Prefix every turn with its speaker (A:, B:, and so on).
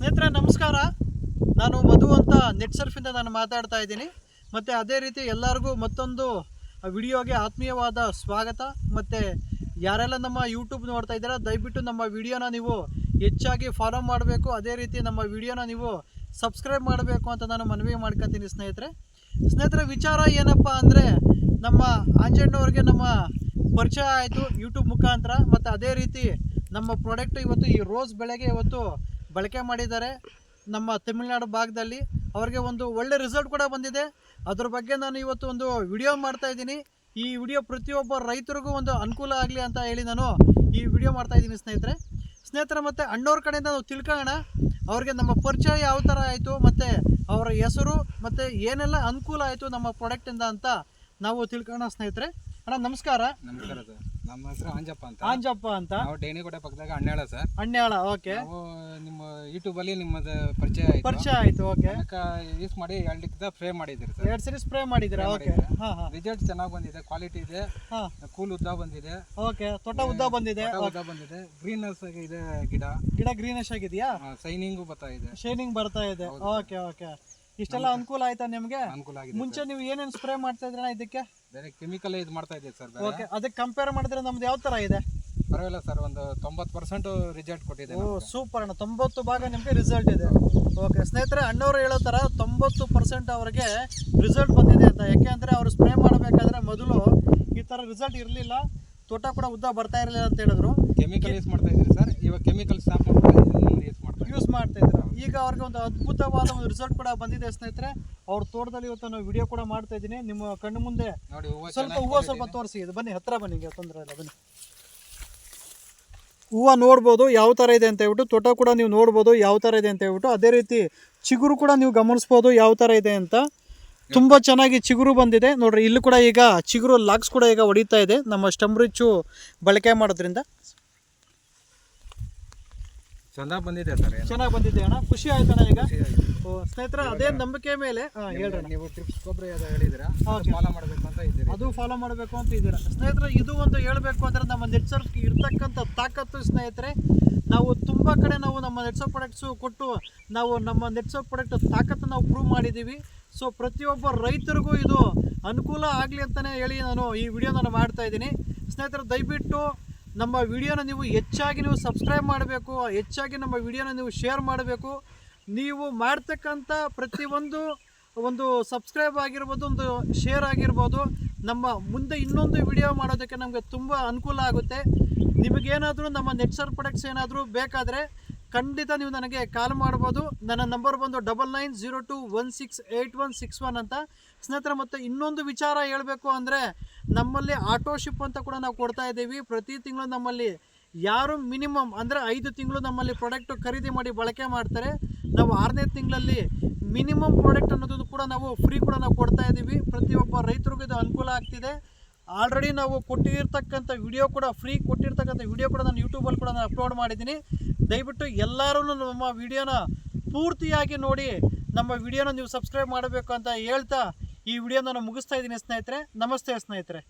A: ಸ್ನೇಹಿತರೆ, ನಮಸ್ಕಾರ. ನಾನು ಮಧು ಅಂತ ನೆಟ್ ಸರ್ಫಿಂದ ನಾನು ಮಾತಾಡ್ತಾ ಇದ್ದೀನಿ. ಮತ್ತು ಅದೇ ರೀತಿ ಎಲ್ಲರಿಗೂ ಮತ್ತೊಂದು ವಿಡಿಯೋಗೆ ಆತ್ಮೀಯವಾದ ಸ್ವಾಗತ. ಮತ್ತು ಯಾರೆಲ್ಲ ನಮ್ಮ ಯೂಟ್ಯೂಬ್ ನೋಡ್ತಾ ಇದ್ದೀರಾ, ದಯವಿಟ್ಟು ನಮ್ಮ ವಿಡಿಯೋನ ನೀವು ಹೆಚ್ಚಾಗಿ ಫಾಲೋ ಮಾಡಬೇಕು. ಅದೇ ರೀತಿ ನಮ್ಮ ವಿಡಿಯೋನ ನೀವು ಸಬ್ಸ್ಕ್ರೈಬ್ ಮಾಡಬೇಕು ಅಂತ ನಾನು ಮನವಿ ಮಾಡ್ಕೊತೀನಿ ಸ್ನೇಹಿತರೆ. ಸ್ನೇಹಿತರೆ, ವಿಚಾರ ಏನಪ್ಪ ಅಂದರೆ, ನಮ್ಮ ಆಂಜಣ್ಣವ್ರಿಗೆ ನಮ್ಮ ಪರಿಚಯ ಆಯಿತು ಯೂಟ್ಯೂಬ್ ಮುಖಾಂತರ. ಮತ್ತು ಅದೇ ರೀತಿ ನಮ್ಮ ಪ್ರಾಡಕ್ಟ್ ಇವತ್ತು ಈ ರೋಸ್ ಬೆಳೆಗೆ ಇವತ್ತು ಬಳಕೆ ಮಾಡಿದ್ದಾರೆ ನಮ್ಮ ತಮಿಳುನಾಡು ಭಾಗದಲ್ಲಿ. ಅವರಿಗೆ ಒಂದು ಒಳ್ಳೆ ರಿಸಲ್ಟ್ ಕೂಡ ಬಂದಿದೆ. ಅದ್ರ ಬಗ್ಗೆ ನಾನು ಇವತ್ತು ಒಂದು ವಿಡಿಯೋ ಮಾಡ್ತಾ ಇದ್ದೀನಿ. ಈ ವಿಡಿಯೋ ಪ್ರತಿಯೊಬ್ಬ ರೈತರಿಗೂ ಒಂದು ಅನುಕೂಲ ಆಗಲಿ ಅಂತ ಹೇಳಿ ನಾನು ಈ ವಿಡಿಯೋ ಮಾಡ್ತಾ ಇದ್ದೀನಿ ಸ್ನೇಹಿತರೆ. ಸ್ನೇಹಿತರೆ, ಮತ್ತು ಅಣ್ಣವ್ರ ಕಡೆಯಿಂದ ನಾವು ತಿಳ್ಕೊಳ್ಳೋಣ. ಅವ್ರಿಗೆ ನಮ್ಮ ಪರಿಚಯ ಯಾವ ಥರ ಆಯಿತು, ಮತ್ತು ಅವರ ಹೆಸರು, ಮತ್ತು ಏನೆಲ್ಲ ಅನುಕೂಲ ಆಯಿತು ನಮ್ಮ ಪ್ರಾಡಕ್ಟಿಂದ ಅಂತ ನಾವು ತಿಳ್ಕೊಳ್ಳೋಣ ಸ್ನೇಹಿತರೆ. ಅಣ್ಣ, ನಮಸ್ಕಾರ.
B: ನಮಸ್ಕಾರ ನಮ್ಮ ಹೆಸರು ಅಂಜಪ್ಪ ಅಂತ.
A: ಆಂಜಪ್ಪ ಅಂತ?
B: ನಾವು ಡೇಣಿಗೋಡೆ ಪಕ್ಕದಾಗ ಅಣ್ಣಾಳ ಸರ್.
A: ಅಣ್ಣಾಳ ಓಕೆ.
B: ನಾವು ನಿಮ್ಮ ಯೂಟ್ಯೂಬ್ ಅಲ್ಲಿ ನಿಮ್ಮದು ಪರಿಚಯ ಆಯ್ತು.
A: ಪರಿಚಯ ಆಯ್ತು ಓಕೆ.
B: ಯೂಸ್ ಮಾಡಿ ಎರಡು ಲಿಕ್ಕದ ಫ್ರೇ ಮಾಡಿದ್ದೀರಿ ಸರ್.
A: ಎರಡು ಸರಿ ಸ್ಪ್ರೇ ಮಾಡಿದ್ದೀರಾ? ಓಕೆ. ಹಾಂ ಹಾಂ.
B: ರಿಸಲ್ಟ್ ಚೆನ್ನಾಗಿ ಬಂದಿದೆ ಕ್ವಾಲಿಟಿ ಇದೆ.
A: ಹಾಂ.
B: ಕೂಲ್ ಉದ್ದ ಬಂದಿದೆ.
A: ಓಕೆ ತೋಟ ಉದ್ದ ಬಂದಿದೆ?
B: ಉದ್ದ ಬಂದಿದೆ. ಗ್ರೀನಸ್ ಇದೆ ಗಿಡ.
A: ಗಿಡ ಗ್ರೀನಶ್ ಆಗಿದೆಯಾ?
B: ಶೈನಿಂಗು ಬರ್ತಾ ಇದೆ.
A: ಶೈನಿಂಗ್ ಬರ್ತಾ ಇದೆ. Okay okay. ಇಷ್ಟೆಲ್ಲ ಅನುಕೂಲ ಆಯ್ತಾ ನಿಮಗೆ?
B: ಅನುಕೂಲ ಆಗಿದೆ
A: ಮುಂಚೆ ನೀವು ಏನೇನು ಸ್ಪ್ರೇ ಮಾಡ್ತಾ ಇದ್ರಣ್ಣ ಇದಕ್ಕೆ?
B: ಬೇರೆ ಕೆಮಿಕಲ್ ಇದು ಮಾಡ್ತಾ ಇದೆ ಸರ್
A: ಓಕೆ ಅದಕ್ಕೆ ಕಂಪೇರ್ ಮಾಡಿದ್ರೆ ನಮ್ದು ಯಾವ ಥರ ಇದೆ?
B: ಪರವಾಗಿಲ್ಲ ಸರ್ ಒಂದು ತೊಂಬತ್ತು ಪರ್ಸೆಂಟ್ ರಿಸಲ್ಟ್ ಕೊಟ್ಟಿದೆ
A: ಓ ಸೂಪರ್ ಅಣ್ಣ ತೊಂಬತ್ತು ಭಾಗ ನಿಮಗೆ ರಿಸಲ್ಟ್ ಇದೆ. ಓಕೆ ಸ್ನೇಹಿತರೆ ಅಣ್ಣವ್ರು ಹೇಳೋ ಥರ ತೊಂಬತ್ತು ಪರ್ಸೆಂಟ್ ಅವರಿಗೆ ರಿಸಲ್ಟ್ ಬಂದಿದೆ ಅಂತ. ಯಾಕೆ ಅಂದರೆ ಅವರು ಸ್ಪ್ರೇ ಮಾಡಬೇಕಾದ್ರೆ ಮೊದಲು ಈ ಥರ ರಿಸಲ್ಟ್ ಇರಲಿಲ್ಲ. ತೋಟ ಕೂಡ ಉದ್ದ ಬರ್ತಾ ಇರಲಿಲ್ಲ ಅಂತ ಹೇಳಿದ್ರು.
B: ಕೆಮಿಕಲ್ ಯೂಸ್ ಮಾಡ್ತಾ ಇದ್ದೀರಿ ಸರ್? ಇವಾಗ ಕೆಮಿಕಲ್ ಸ್ಟಾಪ್ ಯೂಸ್ ಮಾಡ್ತಾ ಇದ್ದೀವಿ
A: ಯೂಸ್ ಮಾಡ್ತಾ ಇದ್ರು. ಈಗ ಅವ್ರಿಗೆ ಒಂದು ಅದ್ಭುತವಾದ ಒಂದು ರಿಸಲ್ಟ್ ಕೂಡ ಬಂದಿದೆ ಸ್ನೇಹಿತರೆ. ಅವ್ರ ತೋಟದಲ್ಲಿ ಇವತ್ತು ನಾನು ವಿಡಿಯೋ ಕೂಡ ಮಾಡ್ತಾ ಇದ್ದೀನಿ. ನಿಮ್ಮ ಕಣ್ಣು ಮುಂದೆ ಸ್ವಲ್ಪ ಹೂವು ಸ್ವಲ್ಪ ತೋರಿಸಿ. ಇದು ಬನ್ನಿ ಹತ್ರ ಬನ್ನಿ ಈಗ ತೊಂದರೆ ಇಲ್ಲ ಬನ್ನಿ. ಹೂವು ನೋಡ್ಬೋದು ಯಾವ ಥರ ಇದೆ ಅಂತ ಹೇಳ್ಬಿಟ್ಟು ತೋಟ ಕೂಡ ನೀವು ನೋಡ್ಬೋದು ಯಾವ ಥರ ಇದೆ ಅಂತ ಹೇಳ್ಬಿಟ್ಟು ಅದೇ ರೀತಿ ಚಿಗುರು ಕೂಡ ನೀವು ಗಮನಿಸ್ಬೋದು ಯಾವ ಥರ ಇದೆ ಅಂತ. ತುಂಬ ಚೆನ್ನಾಗಿ ಚಿಗುರು ಬಂದಿದೆ. ನೋಡ್ರಿ ಇಲ್ಲಿ ಕೂಡ ಈಗ ಚಿಗುರು ಲಾಕ್ಸ್ ಕೂಡ ಈಗ ಹೊಡಿತಾ ಇದೆ. ನಮ್ಮ ಸ್ಟಂಬ್ರಿಚ್ಚು ಬಳಕೆ ಮಾಡೋದ್ರಿಂದ.
B: ಚೆನ್ನಾಗಿ ಬಂದಿದೆ ಸರ್
A: ಚೆನ್ನಾಗಿ ಬಂದಿದೆ ಅಣ್ಣ. ಖುಷಿ ಆಯ್ತಣ್ಣ ಈಗ. ಸ್ನೇಹಿತರ ಅದೇ ನಂಬಿಕೆ ಮೇಲೆ ಹಾಂ ಹೇಳ್ರಣ್ಣ
B: ನೀವು ಟ್ರಿಪ್ಸ್ ಗೊಬ್ಬರ ಹೇಳಿದಿರಾ. ಫಾಲೋ ಮಾಡಬೇಕು ಅಂತ ಇದ್ದೀರಾ.
A: ಅದು ಫಾಲೋ ಮಾಡಬೇಕು ಅಂತ ಇದ್ದೀರಾ. ಸ್ನೇಹಿತರೆ ಇದು ಒಂದು ಹೇಳಬೇಕು ಅಂದರೆ ನಮ್ಮ ನೆಟ್ಸರ್ಕ್ ಇರ್ತಕ್ಕಂಥ ತಾಕತ್ತು ಸ್ನೇಹಿತರೆ ನಾವು ತುಂಬ ಕಡೆ ನಾವು ನಮ್ಮ ನೆಟ್ಸರ್ ಪ್ರಾಡಕ್ಟ್ಸು ಕೊಟ್ಟು ನಾವು ನಮ್ಮ ನೆಟ್ಸರ್ ಪ್ರಾಡಕ್ಟ್ ತಾಕತ್ತು ನಾವು ಪ್ರೂವ್ ಮಾಡಿದ್ದೀವಿ. ಸೊ ಪ್ರತಿಯೊಬ್ಬ ರೈತರಿಗೂ ಇದು ಅನುಕೂಲ ಆಗಲಿ ಅಂತಲೇ ಹೇಳಿ ನಾನು ಈ ವಿಡಿಯೋ ನಾನು ಮಾಡ್ತಾ ಇದ್ದೀನಿ. ಸ್ನೇಹಿತರೆ ದಯವಿಟ್ಟು ನಮ್ಮ ವಿಡಿಯೋನ ನೀವು ಹೆಚ್ಚಾಗಿ ನೀವು ಸಬ್ಸ್ಕ್ರೈಬ್ ಮಾಡಬೇಕು, ಹೆಚ್ಚಾಗಿ ನಮ್ಮ ವಿಡಿಯೋನ ನೀವು ಶೇರ್ ಮಾಡಬೇಕು. ನೀವು ಮಾಡ್ತಕ್ಕಂಥ ಪ್ರತಿಯೊಂದು ಒಂದು ಸಬ್ಸ್ಕ್ರೈಬ್ ಆಗಿರ್ಬೋದು, ಒಂದು ಶೇರ್ ಆಗಿರ್ಬೋದು, ನಮ್ಮ ಮುಂದೆ ಇನ್ನೊಂದು ವಿಡಿಯೋ ಮಾಡೋದಕ್ಕೆ ನಮಗೆ ತುಂಬ ಅನುಕೂಲ ಆಗುತ್ತೆ. ನಿಮಗೇನಾದರೂ ನಮ್ಮ ನೆಟ್ಸರ್ ಪ್ರಾಡಕ್ಟ್ಸ್ ಏನಾದರೂ ಬೇಕಾದರೆ ಖಂಡಿತ ನೀವು ನನಗೆ ಕಾಲ್ ಮಾಡ್ಬೋದು. ನನ್ನ ನಂಬರ್ ಬಂದು double nine zero two one six eight one six one ಅಂತ. ಸ್ನೇಹಿತರ, ಮತ್ತು ಇನ್ನೊಂದು ವಿಚಾರ ಹೇಳಬೇಕು ಅಂದರೆ ನಮ್ಮಲ್ಲಿ ಆಟೋಶಿಪ್ ಅಂತ ಕೂಡ ನಾವು ಕೊಡ್ತಾ ಇದ್ದೀವಿ. ಪ್ರತಿ ತಿಂಗಳು ನಮ್ಮಲ್ಲಿ ಯಾರು ಮಿನಿಮಮ್ ಅಂದರೆ ಐದು ತಿಂಗಳು ನಮ್ಮಲ್ಲಿ ಪ್ರಾಡಕ್ಟು ಖರೀದಿ ಮಾಡಿ ಬಳಕೆ ಮಾಡ್ತಾರೆ. ನಾವು ಆರನೇ ತಿಂಗಳಲ್ಲಿ ಮಿನಿಮಮ್ ಪ್ರಾಡಕ್ಟ್ ಅನ್ನೋದು ಕೂಡ ನಾವು ಫ್ರೀ ಕೂಡ ನಾವು ಕೊಡ್ತಾ ಇದ್ದೀವಿ. ಪ್ರತಿಯೊಬ್ಬ ರೈತರಿಗೂ ಇದು ಅನುಕೂಲ ಆಗ್ತಿದೆ. ಆಲ್ರೆಡಿ ನಾವು ಕೊಟ್ಟಿರ್ತಕ್ಕಂಥ ವಿಡಿಯೋ ಕೂಡ ಫ್ರೀ ಕೊಟ್ಟಿರ್ತಕ್ಕಂಥ ವಿಡಿಯೋ ಕೂಡ ನಾನು ಯೂಟ್ಯೂಬಲ್ಲಿ ಕೂಡ ನಾನು ಅಪ್ಲೋಡ್ ಮಾಡಿದ್ದೀನಿ. ದಯವಿಟ್ಟು ಎಲ್ಲರೂ ನಮ್ಮ ವಿಡಿಯೋನ ಪೂರ್ತಿಯಾಗಿ ನೋಡಿ, ನಮ್ಮ ವಿಡಿಯೋನ ನೀವು ಸಬ್ಸ್ಕ್ರೈಬ್ ಮಾಡಬೇಕು ಅಂತ ಹೇಳ್ತಾ ಈ ವಿಡಿಯೋನ ನಾನು ಮುಗಿಸ್ತಾ ಇದ್ದೀನಿ ಸ್ನೇಹಿತರೆ. ನಮಸ್ತೆ ಸ್ನೇಹಿತರೆ.